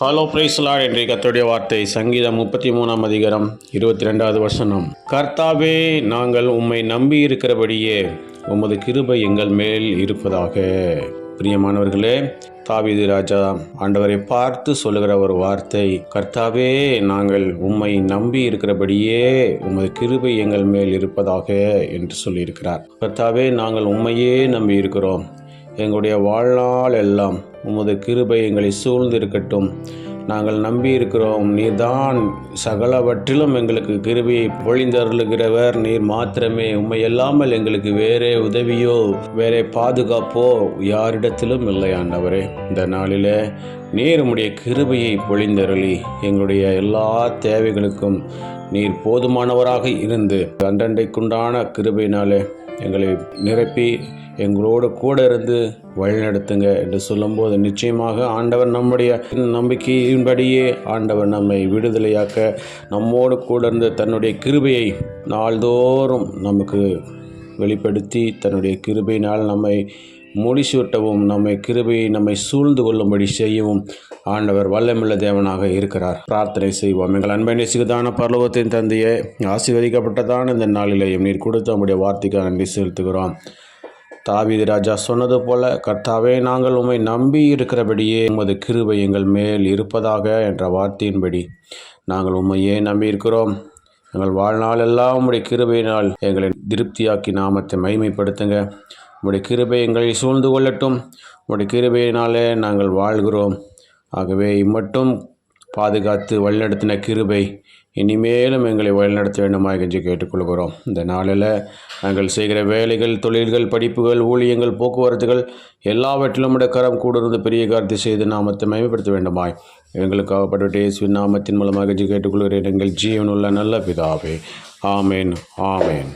Hello பிரைஸ்லாட் என்ற கத்தருடைய வார்த்தை சங்கீதம் முப்பத்தி மூணாம் அதிகாரம் இருபத்தி ரெண்டாவது வசனம். கர்த்தாவே நாங்கள் உம்மை நம்பி இருக்கிறபடியே உமது கிருபை எங்கள் மேல் இருப்பதாக. பிரியமானவர்களே தாவீது ராஜா ஆண்டவரை பார்த்து சொல்லுகிற ஒரு வார்த்தை. கர்த்தாவே நாங்கள் உம்மை நம்பி இருக்கிறபடியே உமது கிருபை எங்கள் மேல் இருப்பதாக என்று சொல்லியிருக்கிறார். கர்த்தாவே நாங்கள் உம்மையே நம்பி இருக்கிறோம் எங்களுடைய வாழ்நாள் எல்லாம் உமது கிருபை எங்களை சூழ்ந்திருக்கட்டும். நாங்கள் நம்பி இருக்கிறோம் நீர்தான் சகலவற்றிலும் எங்களுக்கு கிருபியை பொழிந்தருளுகிறவர். நீர் மாத்திரமே உண்மை இல்லாமல் எங்களுக்கு வேறே உதவியோ வேறே பாதுகாப்போ யாரிடத்திலும் இல்லை ஆண்டவரே. இந்த நாளிலே நீர் உம்முடைய கிருபையை பொழிந்தருளி எங்களுடைய எல்லா தேவைகளுக்கும் நீர் போதுமானவராக இருந்து அண்டண்டைக்குண்டான கிருபையினாலே எங்களை நிரப்பி எங்களோடு கூட இருந்து வழிநடத்துங்க என்று சொல்லும்போது நிச்சயமாக ஆண்டவர் நம்முடைய நம்பிக்கையின்படியே ஆண்டவர் நம்மை விடுதலையாக்க நம்மோடு கூட இருந்து தன்னுடைய கிருபையை நாள்தோறும் நமக்கு வெளிப்படுத்தி தன்னுடைய கிருபையினால் நம்மை முடிசூட்டவும் நம்மை கிருபையை நம்மை சூழ்ந்து கொள்ளும்படி செய்யவும் ஆண்டவர் வல்லமுள்ள தேவனாக இருக்கிறார். பிரார்த்தனை செய்வோம். எங்கள் அன்பை நேசிக்குதான பர்லவத்தின் தந்தையே ஆசீர்வதிக்கப்பட்டதான இந்த நாளிலேயும் நீர் கொடுத்த நம்முடைய வார்த்தைக்காக நன்றி செலுத்துகிறோம். தாவீது ராஜா சொன்னது போல கர்த்தாவே நாங்கள் உம்மை நம்பி இருக்கிறபடியே உமது கிருபை எங்கள் மேல் இருப்பதாக என்ற வார்த்தையின்படி நாங்கள் உண்மையே நம்பி இருக்கிறோம் எங்கள் வாழ்நாள் எல்லாம் உம்முடைய கிருபையினால் எங்களை திருப்தியாக்கி நாமத்தை மகிமைப்படுத்துங்க. உம்முடைய கிருபை எங்களை சூழ்ந்து கொள்ளட்டும். உம்முடைய கிருபையினாலே நாங்கள் வாழ்கிறோம். ஆகவே இம்மட்டும் பாதுகாத்து வழிநடத்தின கிருபை இனிமேலும் எங்களை வழிநடத்த வேண்டுமாய் என்று கேட்டுக்கொள்கிறோம். இந்த நாளில் நாங்கள் செய்கிற வேலைகள் தொழில்கள் படிப்புகள் ஊழியங்கள் போக்குவரத்துகள் எல்லாவற்றிலும் விட கரம் கூடிருந்து பெரிய காரியத்தை செய்து நாமத்தை மேம்படுத்த வேண்டுமாய். எங்களுக்காகப்பட்ட இயேசுவின் நாமத்தின் மூலமாக கேட்டுக்கொள்கிறேன். எங்கள் ஜீவனுள்ள நல்ல பிதாவே. ஆமேன் ஆமேன்.